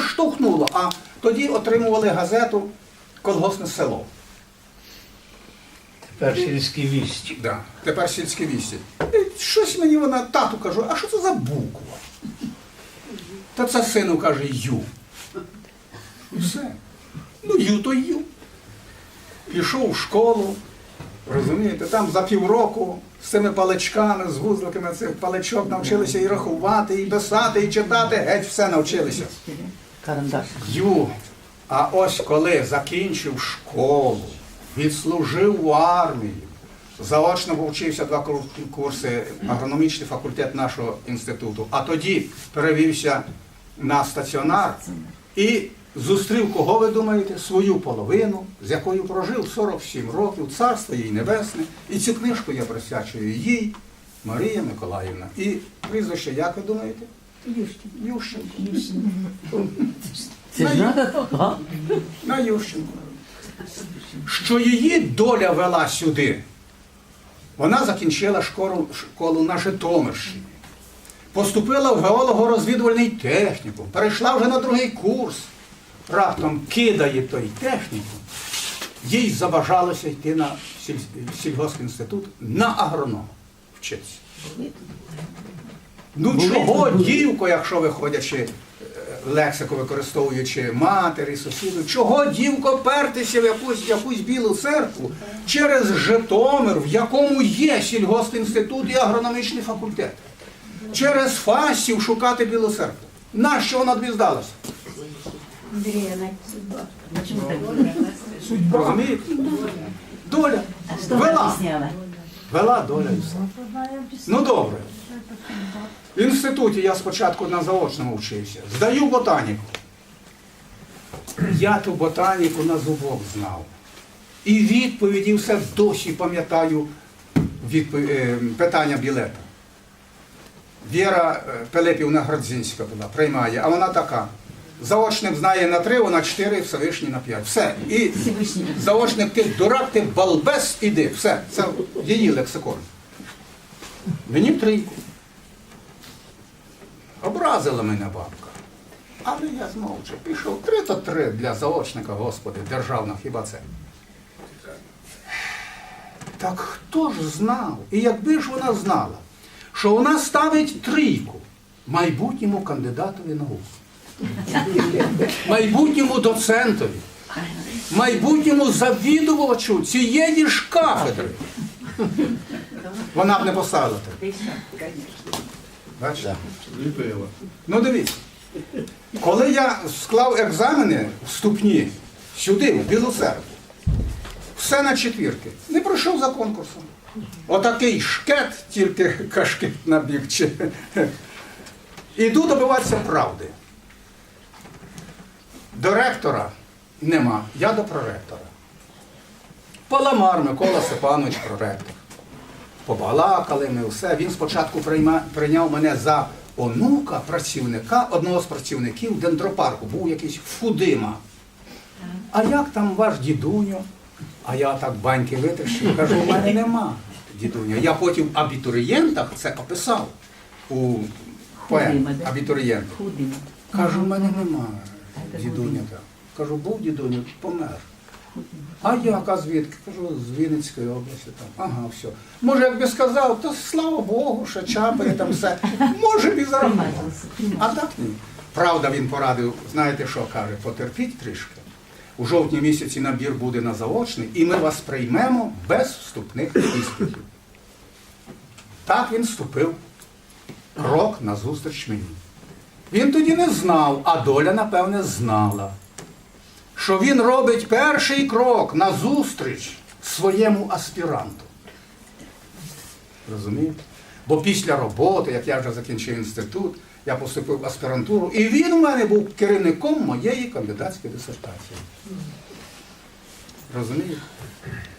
штовхнуло. А тоді отримували газету Колгосне село. Тепер сільські вісті. Да. Тепер сільські вісті. І щось мені вона, тату кажу, а що це за буква? Та це сину каже Ю. І все. Ну, Ю то Ю. Пішов в школу, розумієте, там за півроку з цими паличками, з вузликами цих паличок навчилися і рахувати, і писати, і читати, геть все навчилися. Ю. А ось коли закінчив школу, відслужив в армію, заочно повчився два курси агрономічний факультет нашого інституту, а тоді перевівся на стаціонар і зустрів, кого ви думаєте, свою половину, з якою прожив 47 років, царство їй небесне. І цю книжку я присвячую їй, Марія Миколаївна. І прізвище, як ви думаєте? Ющенко. Це ж надо? На Ющенко. Що її доля вела сюди. Вона закінчила школу, школу на Житомирщині. Поступила в геолого-розвідувальний технікум, перейшла вже на другий курс. Раптом кидає той технікум. Їй забажалося йти на сіль- сільгоспінститут на агроном вчитися. Ну чого, дівко, якщо виходячи е, лексику використовуючи матері, сусіду, чого дівко пертися в якусь, якусь білу церкву через Житомир, в якому є сільгоспінститут і агрономічний факультет? Через Фастів шукати білу церкву. Нащо вона тобі здалася? Розумієте? Доля. Вела. Вела доля і все. Ну добре. В інституті я спочатку на заочному вчився. Здаю ботаніку. Я ту ботаніку на зубок знав. І відповіді все досі пам'ятаю відпо- е, питання білета. Віра е, Пилипівна Градзінська була, приймає, а вона така. Заочник знає на три, вона чотири, Всевишній на п'ять. Все. І заочник ти дурак, ти балбес, іди. Все. Це її лексикон. Мені трійку. Образила мене бабка. Але я змовчав. Пішов три то три для заочника, Господи, державна, хіба це? Так хто ж знав? І якби ж вона знала, що вона ставить трійку майбутньому кандидатові наук, майбутньому доцентові, майбутньому завідувачу цієї ж кафедри. Вона б не поставила так. Бачите? Ну дивіться. Коли я склав екзамени вступні сюди, в Білу церкву, все на четвірки, не пройшов за конкурсом. Отакий шкет, тільки кашкет на бік. Іду добиватися правди. До ректора нема, я до проректора. Паламар Микола Степанович проректор. Побалакали ми все. Він спочатку прийма- прийняв мене за онука працівника, одного з працівників дендропарку, був якийсь Фудима. А як там ваш дідуньо? А я так баньки витріщив, кажу, у мене нема дідуньо. Я потім в абітурієнтах це описав у поем Фудима, да? абітурієнт. Кажу, в мене нема дідуня. так. Кажу, був дідуня, помер. А як, а звідки? Кажу, з Вінницької області там. Ага, все. Може, якби сказав, то слава Богу, що чапає там все. Може, б і зарахував. А так ні. Правда, він порадив, знаєте що каже, потерпіть трішки. У жовтні місяці набір буде на заочний, і ми вас приймемо без вступних іспитів. Так він вступив крок назустріч мені. Він тоді не знав, а доля, напевне, знала, що він робить перший крок назустріч своєму аспіранту. Розумієте? Бо після роботи, як я вже закінчив інститут, я поступив в аспірантуру, і він у мене був керівником моєї кандидатської дисертації. Розумієте?